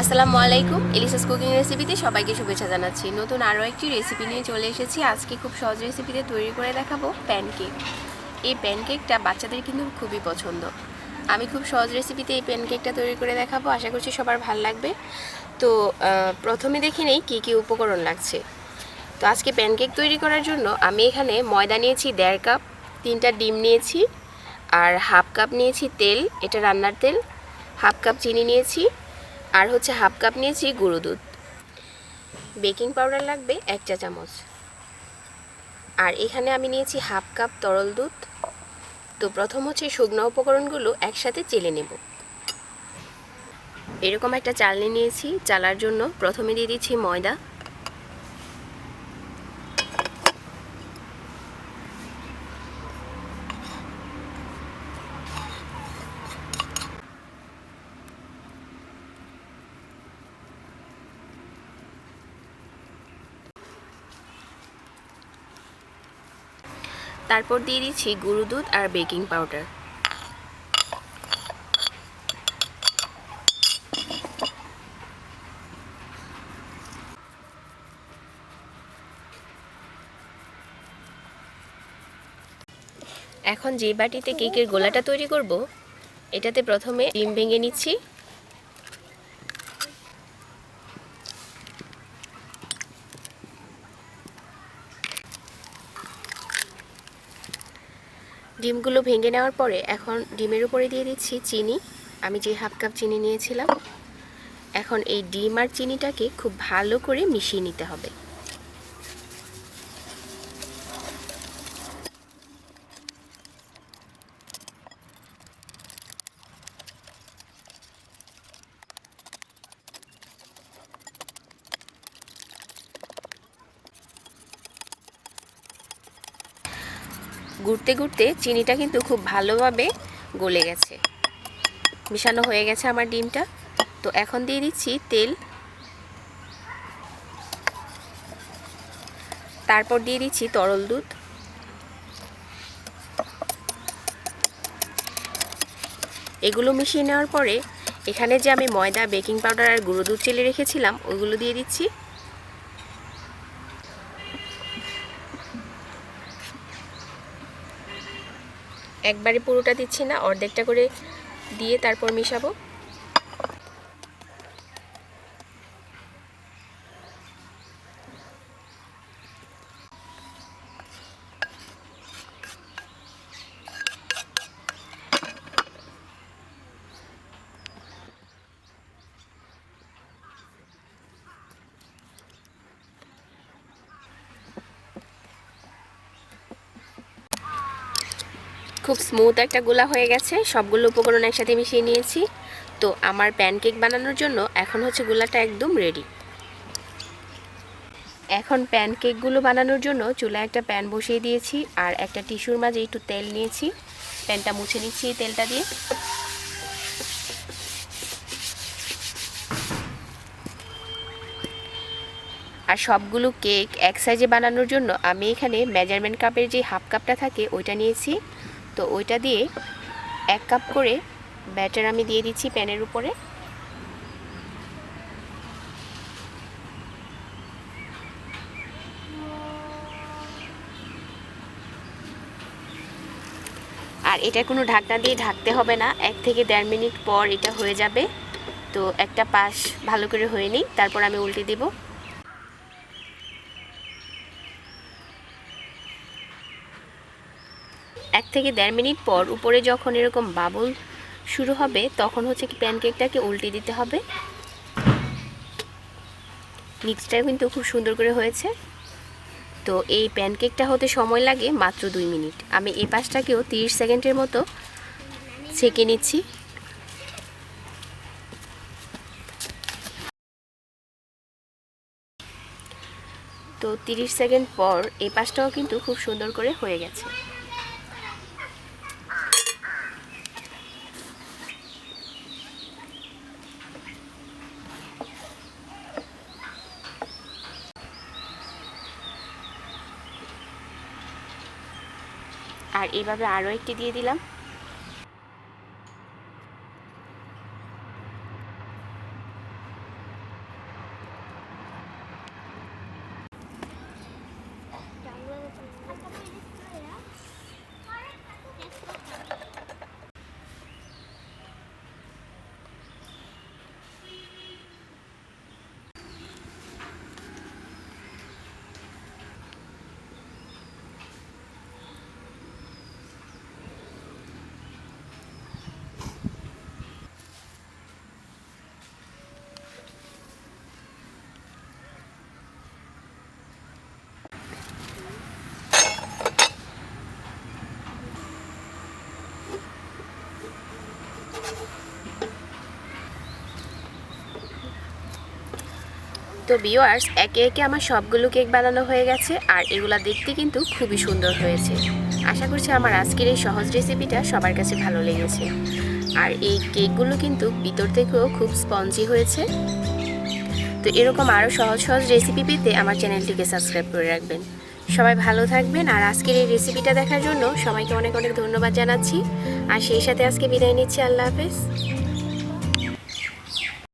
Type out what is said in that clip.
আসসালামু আলাইকুম এলিসাস কুকিং রেসিপিতে সবাইকে শুভেচ্ছা জানাচ্ছি। নতুন আরও একটি রেসিপি নিয়ে চলে এসেছি। আজকে খুব সহজ রেসিপিতে তৈরি করে দেখাবো প্যানকেক এই প্যানকেকটা বাচ্চাদের কিন্তু খুবই পছন্দ। আমি খুব সহজ রেসিপিতে এই প্যানকেকটা তৈরি করে দেখাবো। আশা করছি সবার ভালো লাগবে। তো প্রথমে দেখে নেই কী কী উপকরণ লাগছে। তো, আজকে প্যানকেক তৈরি করার জন্য আমি এখানে ময়দা নিয়েছি দেড় কাপ, তিনটা ডিম নিয়েছি, আর হাফ কাপ নিয়েছি তেল, এটা রান্নার তেল, হাফ কাপ চিনি নিয়েছি আর হচ্ছে হাফ কাপ নিয়েছি গুঁড়ো দুধ। বেকিং পাউডার লাগবে এক চা চামচ। আর এখানে আমি নিয়েছি হাফ কাপ তরল দুধ। তো প্রথম হচ্ছে শুকনো উপকরণগুলো একসাথে চেলে নেব। এরকম একটা চালনি নিয়েছি। চালার জন্য প্রথমে দিয়ে দিচ্ছি ময়দা। তারপর দিয়ে দিচ্ছি গুঁড়ো দুধ আর বেকিং পাউডার। এখন যে বাটিতে কেকের গোলাটা তৈরি করব, এটাতে প্রথমে ডিম ভেঙে নিচ্ছি। ডিমগুলো ভেঙে নেওয়ার পরে এখন ডিমের উপরে দিয়ে দিচ্ছি চিনি। আমি যে হাফ কাপ চিনি নিয়েছিলাম। এখন এই ডিম আর চিনিটাকে খুব ভালো করে মিশিয়ে নিতে হবে। ঘুরতে ঘুরতে চিনিটা কিন্তু খুব ভালোভাবে গলে গেছে। মিশানো হয়ে গেছে আমার ডিমটা। তো এখন দিয়ে দিচ্ছি তেল। তারপর দিয়ে দিচ্ছি তরল দুধ। এগুলো মিশিয়ে নেওয়ার পরে এখানে যে আমি ময়দা, বেকিং পাউডার আর গুঁড়ো দুধ চেলে রেখেছিলাম, ওইগুলো দিয়ে দিচ্ছি। একবারে পুরোটা দিচ্ছি না অর্ধেকটা করে দিয়ে তারপর মিশাবো। খুব স্মুথ একটা গোলা হয়ে গেছে। সবগুলো উপকরণ একসাথে মিশিয়ে নিয়েছি। তো আমার প্যানকেক বানানোর জন্য এখন হচ্ছে গোলাটা একদম রেডি এখন প্যানকেকগুলো বানানোর জন্য চুলায় একটা প্যান বসিয়ে দিয়েছি আর একটা টিস্যুর মাঝে একটু তেল নিয়েছি। প্যানটা মুছে নিচ্ছি তেলটা দিয়ে। আর সবগুলো কেক এক সাইজে বানানোর জন্য আমি এখানে মেজারমেন্ট কাপের যে হাফ কাপটা থাকে, ওইটা নিয়েছি। তো ওইটা দিয়ে এক কাপ করে ব্যাটার আমি দিয়ে দিচ্ছি প্যানের উপরে। আর এটা কোনো ঢাকনা দিয়ে ঢাকতে হবে না, এক থেকে দেড় মিনিট পর এটা হয়ে যাবে। তো একটা পাশ ভালো করে হয়ে নিই তারপর আমি উল্টে দিব। এক থেকে দেড় মিনিট পর উপরে যখন এরকম বাবল শুরু হবে, তখন হচ্ছে কি প্যানকেকটাকে উল্টে দিতে হবে। নিচটা কিন্তু খুব সুন্দর করে হয়েছে। তো এই প্যানকেকটা হতে সময় লাগে মাত্র দুই মিনিট। আমি এই পাশটাকেও তিরিশ সেকেন্ডের মতো ছেঁকে নিচ্ছি। তো তিরিশ সেকেন্ড পর এই পাশটাও কিন্তু খুব সুন্দর করে হয়ে গেছে। আর এইভাবে আরও একটি দিয়ে দিলাম। তো ভিওয়ার্স একে একে আমার সবগুলো কেক বানানো হয়ে গেছে আর এগুলা দেখতে কিন্তু খুবই সুন্দর হয়েছে। আশা করছি আমার আজকের এই সহজ রেসিপিটা সবার কাছে ভালো লেগেছে। আর এই কেকগুলো কিন্তু ভিতর থেকেও খুব স্পঞ্জি হয়েছে। তো এরকম আরও সহজ সহজ রেসিপি পেতে আমার চ্যানেলটিকে সাবস্ক্রাইব করে রাখবেন। সবাই ভালো থাকবেন আর আজকের এই রেসিপিটা দেখার জন্য সবাইকে অনেক অনেক ধন্যবাদ জানাচ্ছি। আর সেই সাথে আজকে বিদায় নিচ্ছি, আল্লাহ হাফেজ।